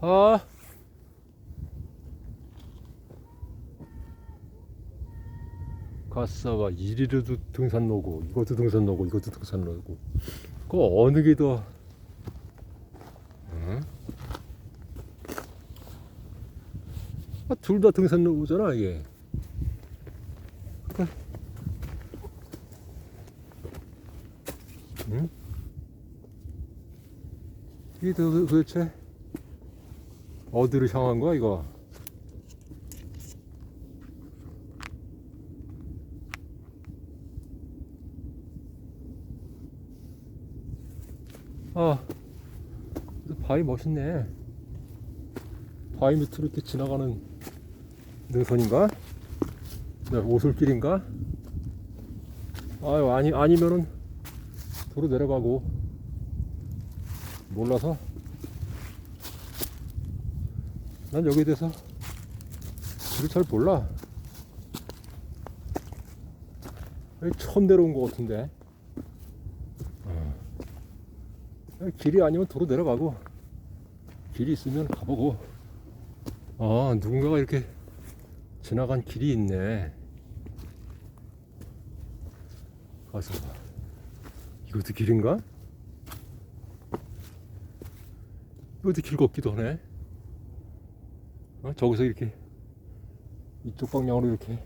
아. 갔어봐. 이리로도 등산 로고, 이것도 등산 로고, 이것도 등산 로고. 그 어느 게 더, 응? 아, 둘 다 등산 로고잖아, 이게. 그- 응? 이게 도- 도대체 어디로 향한 거야, 이거? 아, 이 바위 멋있네. 바위 밑으로 이렇게 지나가는 능선인가? 네, 오솔길인가? 아유, 아니, 아니면은 도로 내려가고 몰라서 난 여기에 대해서 길을 잘 몰라. 처음 내려온 것 같은데. 어. 길이 아니면 도로 내려가고 길이 있으면 가보고. 아 누군가가 이렇게 지나간 길이 있네. 가서 봐. 이것도 길인가? 이것도 길 같기도 하네. 어? 저기서 이렇게 이쪽 방향으로 이렇게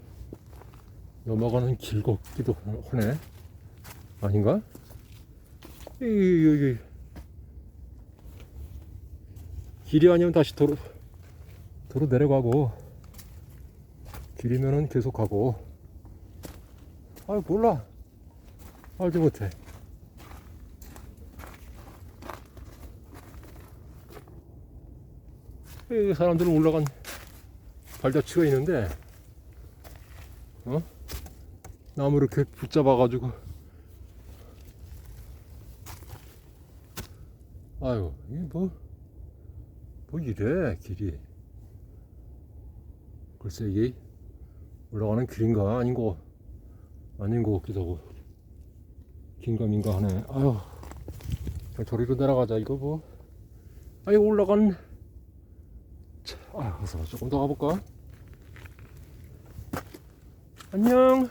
넘어가는 길 같기도 하네. 아닌가? 여기. 길이 아니면 다시 도로, 도로 내려가고, 길이면은 계속 가고. 아 몰라. 알지 못해. 사람들은 올라간 발자취가 있는데, 어? 나무 이렇게 붙잡아가지고, 아유, 이게 뭐, 뭐 이래, 길이. 글쎄, 이게 올라가는 길인가? 아닌 거, 아닌 거 같기도 하고. 긴가민가 하네. 아유, 저리로 내려가자, 이거 뭐. 아니, 올라간, 자, 아유, 가서 조금 더 가볼까? 안녕.